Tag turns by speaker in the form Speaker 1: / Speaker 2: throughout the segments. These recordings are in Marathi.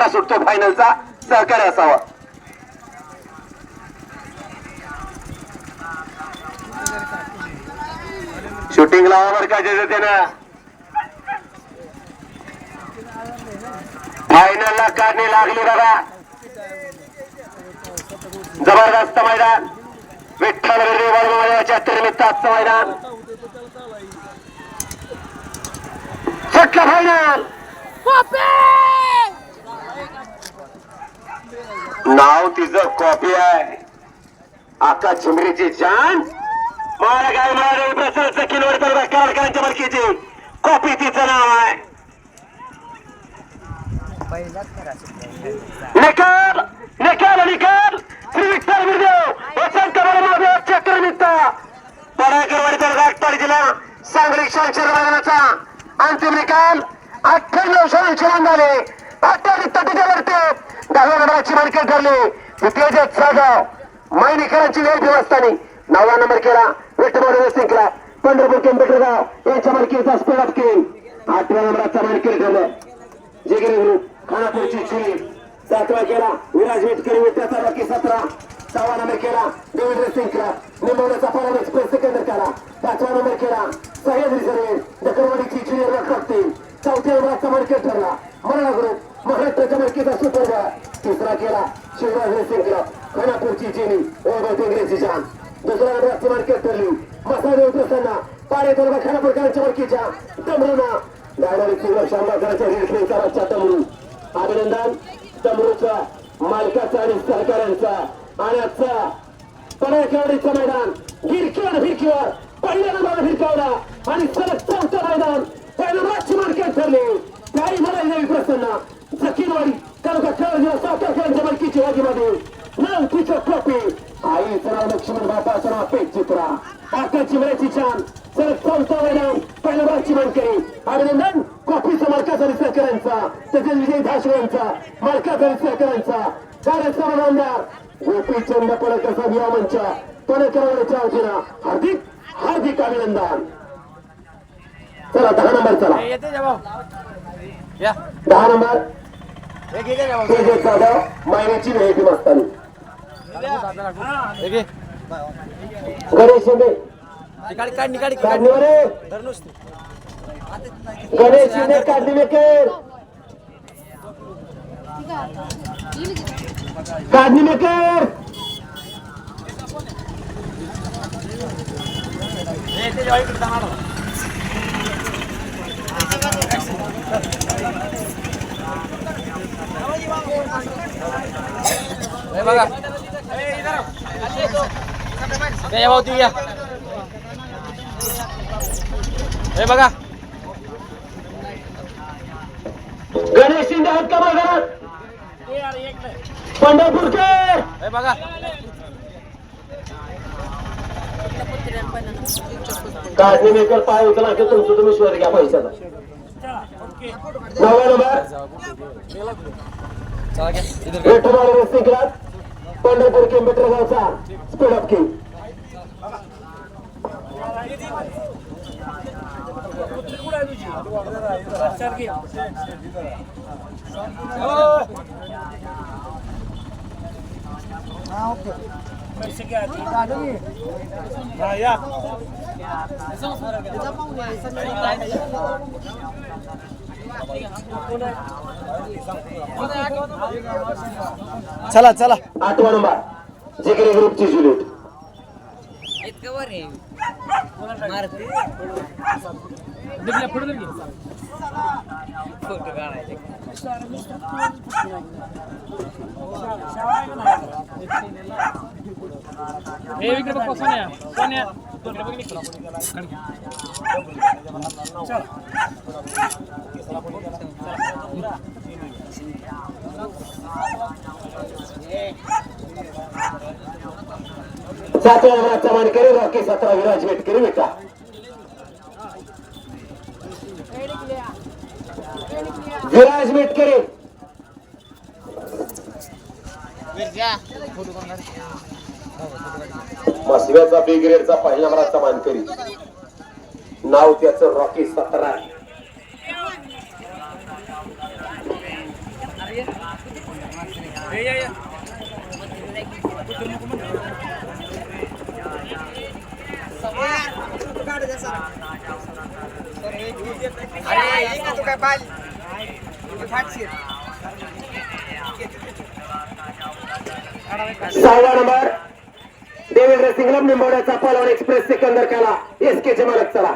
Speaker 1: फेरा सुटतो फायनलचा सहकार्य असावा. शूटिंग लावा बर का जे फायनल फायनलला काढणी लागली बघा. जबरदस्त मैदान. विठ्ठल वळवळच्या निमित्त आजचं मैदान. सुटलं फायनल नाव तिचं कॉपी आहे. आका चिमरीची जान मला काय म्हणाले प्रसन्न सखींवर तर कराडकरांच्या मालकीची कॉपी तिचं नाव आहे. निकाल निकाल निकाल. श्री विठ्ठल गुरुदेव वसंत महादेव चक्रनित्त पराकरवाडी तालुका आटपाडी जिल्हा सांगली शांशर मैदानाचा अंतिम निकाल. अठ्ठ्याण्णव शहाऐंशी रन झाले अठ्ठावीस तटीच्या वरती. दहाव्या नंबराची मालिका ठरली. तेजत सागाव मायनिकरांची वेळ देवस्थानी नववा नंबर केला. विठ्ठल जिंकला पंढरपूर केंपेटरगाव यांच्या मालकीचा स्पीड अप केली. आठव्या नंबराचा मालिकेत ठरलं. जिगिरी ग्रुप खानापूरची छेड. सातवा केला. विराज विटकरी विट्याचा बाकी सतरा. सहावा नंबर केला. देवेंद्र सिंग क्लब निंबवण्याचा पराम एक्सप्रेस सेकंदर केला. पाचवा नंबर केला. सह्याद्री सर्वेस दकरवाडीची चिडीर रखडते चौथ्या नंबराचा मार्केट ठरला. मरणा ग्रुप महाराष्ट्राच्या मार्केटचा सुपर तिसरा केला शिवराज रेसिंग क्लब खानापूरची चिनी वैभव टेंगरेची जान दुसऱ्या नंबराची मार्केट ठरली मसादेव प्रसन्ना पाडे तालुका खानापूरकरांच्या मार्केटच्या तमरुना गाडवाडी सिंगर शांबाकरांच्या रेल्वेचा रस्ता तमरू अभिनंदन तमरूचा मालकाचा आणि सहकाऱ्यांचा आणि आजचा पडायकावडीचं मैदान गिरकीवर भिरकीवर पहिल्या नंबर भिरकावला आणि सलग चौथं मैदान पहिलं मागची मार्केट ठरली काही मला देवी प्रसन्न जकीनवाडी तालुका खेळ सातारकरांच्या मालकीची वाजीमध्ये नाव तिचं कॉपी आईचं नाव लक्ष्मण बापाचं नाव पेट चित्रा आकाची वेळेची छान सलग चौथा मैदान पहिल्या मागची मानकरी अभिनंदन कॉफीचा मालकाचा आणि सहकाऱ्यांचा विजय धाशे यांचा मालकाचा आणि सहकाऱ्यांचा कार्यक्रम आमदार गोपीचंद पडकर या मंच पडकरवाडीच्या वतीनं हार्दिक हार्दिक अभिनंदन. चला दहा नंबर चला. दहा नंबर. तेजस जाधव महिन्याची व्हीआयपी मस्तानी गणेश शिंदे.
Speaker 2: काढ काढ निकाड
Speaker 1: काढणीवर आहे.
Speaker 2: धर नुसती.
Speaker 1: गणेश शिंदे काढणी मेकर
Speaker 2: हे बघा. बघा.
Speaker 1: गणेश शिंदे आहेत का मैदानात पंढरपूरकर
Speaker 2: हे बघा.
Speaker 1: काढणी मेकर पाय उचला की तुमचं तुम्ही स्वर घ्या पैशाचा. नंबर. रस्ते क्लास पंढरपूर केंबेटर गावचा स्पीड अप किंग
Speaker 2: चला चला.
Speaker 1: आठवा नंबर. जिगरी ग्रुपची जुलीट
Speaker 3: इतकं वर आहे मारते फोटो काढायचे
Speaker 2: हे इकडे बघ सोन्या सोन्या इकडे बघ इकडे.
Speaker 1: सातव्या नंबराचा मानकरी रॉकी सतरा विराज वेटकरी बेटा विराज मेटकरी मसव्याचा बी ग्रेडचा पहिल्या नंबराचा मानकरी. नाव त्याचं रॉकी सतरा. सहावा नंबर देवेंद्र सिंगलम क्लब निंबवड्याचा पलवान express Sikandar Kala. S K चे मालक चला.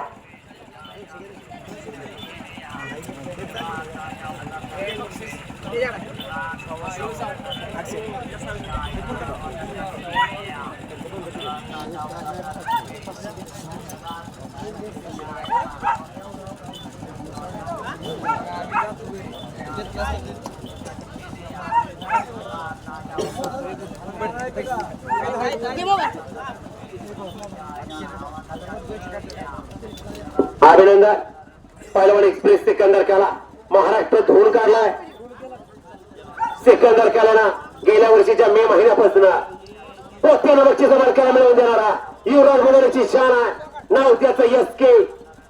Speaker 1: अभिनंदन पहलवान एक्सप्रेस सिकंदर काला महाराष्ट्र धुवून काढलाय. सिकंदर कालाना गेल्या वर्षीच्या मे महिन्यापासून पोत्यानं नंबरची मालकाला मिळवून देणारा युवराज बनवण्याची शान आहे. नाव त्याचं एस के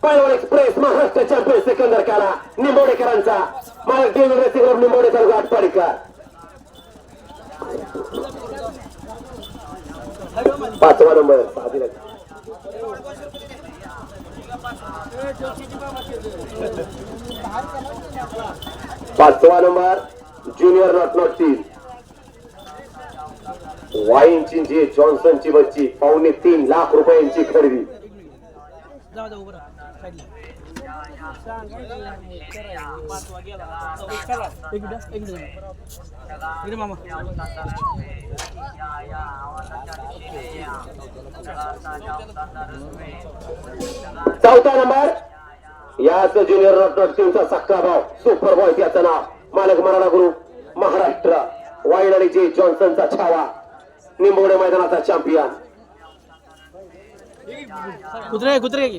Speaker 1: पहलवान एक्सप्रेस महाराष्ट्र चॅम्पियन सिकंदर काला निंबोडेकरांचा. मालक देवेंद्र सिंग निंबोडेकर घाटपाडीकर पाचवा नंबर पाचवा नंबर ज्युनियर नॉट नॉट वाईनची जी जॉन्सनची बच्ची पावणे तीन लाख रुपयांची खरेदी. चौथा नंबर याच ज्युनियर नॉट नॉट टीमचा सक्का भाव सुपर बॉय त्याचं नाव. मालक मराठा ग्रुप महाराष्ट्र. वाईन आणि जे जॉन्सनचा छावा. निंबवडे मैदानाचा चॅम्पियन
Speaker 2: कुत्रे कुत्रे. की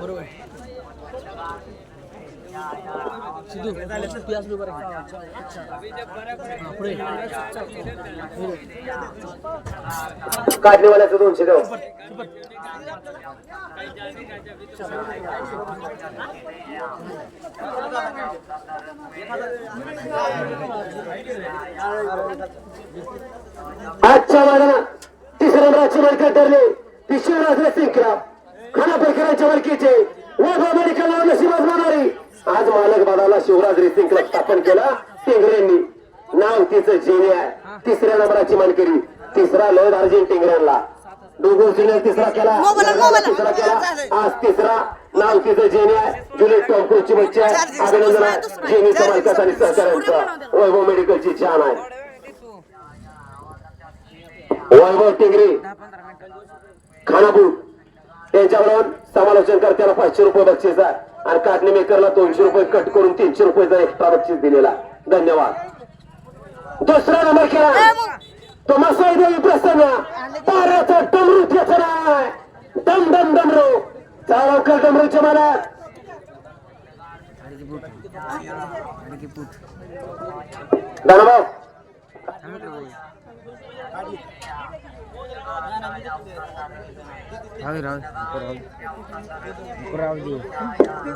Speaker 2: बरोबर. सिद्धू तू असलो बरं हा, पुढे.
Speaker 1: काढणीवाल्याचं दोनशे देऊ. आजच्या वादाला तिसऱ्या नंबराची मालकी ठरले ती शिवराज रेसिंग क्लब खानापूरकरांच्या मालकीचे. वैभव मेडिकल नाव नशिबाज मानारी आज मालक बादाला शिवराज रेसिंग क्लब स्थापन केला. टिंगरेंनी. नाव तिचं जेने आहे. तिसऱ्या नंबराची मानकरी. तिसरा लय अर्जिन टिंगऱ्यांना दोघं सिनियर तिसरा केला. तिसरा केला. आज तिसरा. नाव तिचं जेने आहे. जुलेट टॉमक्रूजची बच्ची आहे. अभिनंदन आहे. जेनीच्या मालकाचा आणि सहकाऱ्यांचा वैभव मेडिकलची छान आहे. वैभव टिंगरे. खानापूर. त्यांच्याबरोबर समालोचन करताना पाचशे रुपये बक्षीस आहे. आणि काटणी मेकरला दोनशे रुपये कट करून तीनशे रुपयेचा एक्स्ट्रा बक्षीस दिलेला. धन्यवाद. दुसरा नंबर केला तो मसाई देवी प्रसन्न. ताऱ्याचा डमरू त्याचं आहे दम दम डमरू. चालवकर डमरूचे मालक. धन्यवाद.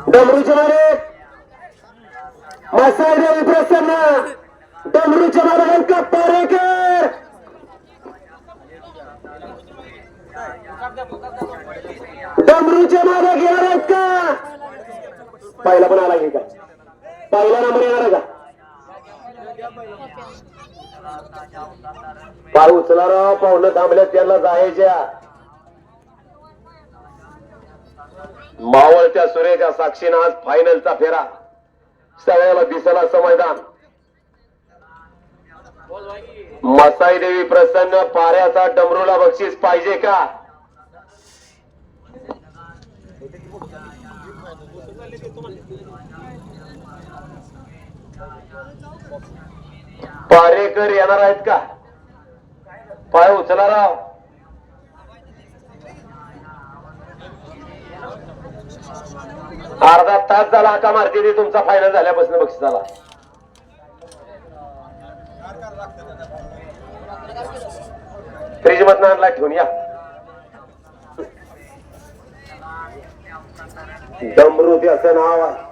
Speaker 1: डमरूचे मालक मसाई देवी प्रसन्न डमरूचे मालक अंका पारेकर डमरूचे मालक येणार आहेत का? पहिला पण आला की का पहिला नंबर येणार आहे का? पाय उचला पाहुणं थांबल्या त्यांना जायच्या मावळच्या सुरेच्या साक्षीनं आज फायनलचा फेरा. सगळ्याला दिसला असं मैदान मसाई देवी प्रसन्न पाऱ्याचा डमरूला बक्षीस पाहिजे का? पारेकर येणार आहेत का? पाय उचला राव. अर्धा तास झाला आता मारती तुमचा फायनल झाल्यापासून बक्षिसाला. फ्रीज मधनं आणला ठेवून या. डमरू असं नाव आहे.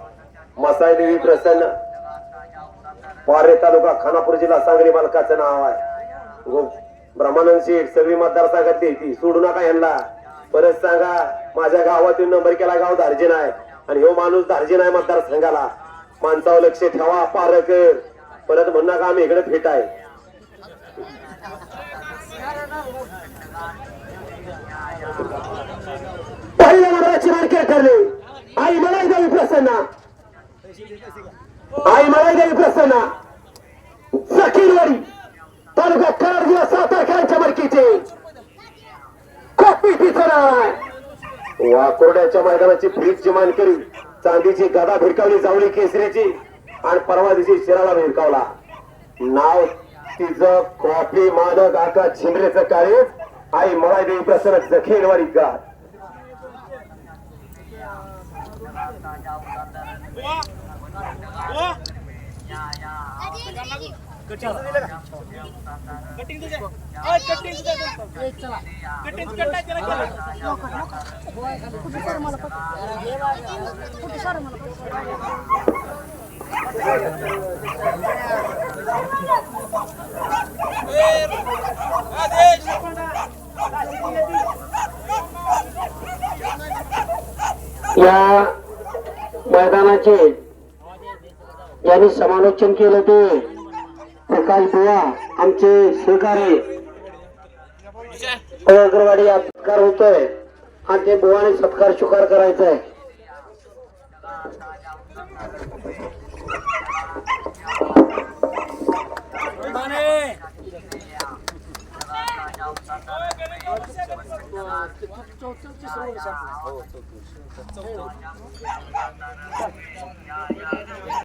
Speaker 1: मसाई देवी प्रसन्न. पारे तालुका खानापूर जिल्हा सांगली मालकाचं नाव आहे. हो, ब्रह्मानंद शेठ सगळी मतदारसंघातली ती. सोडू नका यांना. परत सांगा माझ्या गावातून नंबर केला गाव दार्जिन आहे आणि हो माणूस दार्जिन आहे मतदारसंघाला. माणसावर लक्ष ठेवा पारकर परत म्हणू नका आम्ही इकडे फिट आहे. पहिल्या नंबराची मार्केट ठरली आई मला प्रसन्न. आई मलाई देवी प्रसन्न. जखीरवाडी तालुका कराड जिल्हा सातारा खेळांच्या मार्केचे कॉपी तिचं नाव आहे. वाकोरड्याच्या मैदानाची फ्रीजची मानकरी चांदीची गदा भिरकावली जावली केसरीची आणि परवा दिवशी शिराला भिरकावला नाव तिचं कॉफी मानक आका छिंद्रेचं काळे आई मलाई देवी प्रसन्न जखेरवाडी गाठ
Speaker 2: कटिंग तुझ्या कटिंग तुझ्या कटिंग कटा त्याला केलं.
Speaker 1: या मैदानाचे यांनी समालोचन केलं ते. प्रकाश बुवा आमचे सहकारी. अग्रवाडी सत्कार होतोय. आणि ते बुवाने सत्कार स्वीकार करायचा आहे